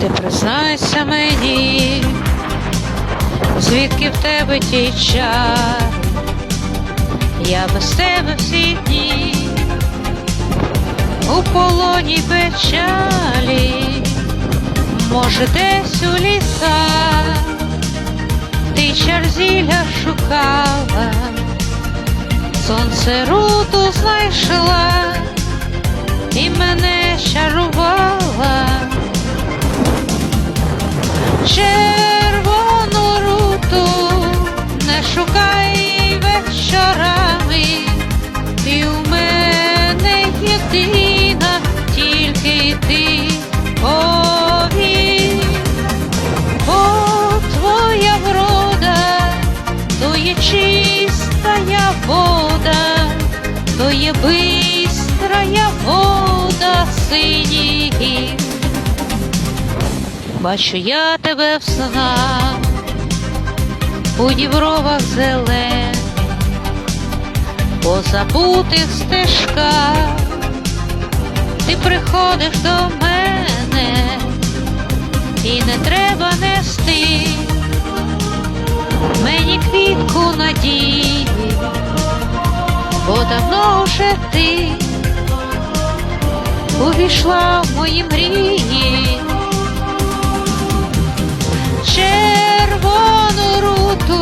Зізнайся мені, звідки в тебе ті чари, я без тебе всі дні, у полоні печалі, може, десь у лісах, ти чар зілля шукала, сонце руту знайшла і мене чарувала. Чистая вода, то є бистрая вода синіх. Бачу я тебе в снах, у дібровах зелених, по забутих стежках, ти приходиш до мене, і не треба нести давно вже ти увійшла в мої мрії. Червону руту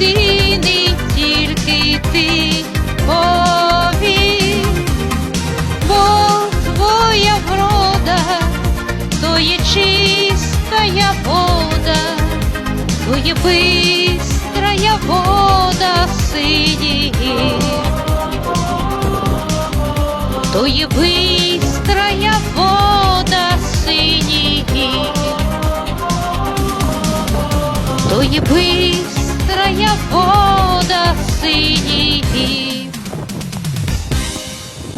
єдиний, тільки ти повір, бо твоя врода, то є чистая вода, то є бистрая вода синіх то є бистрая вода синіх, то є бистрая моя вода синій.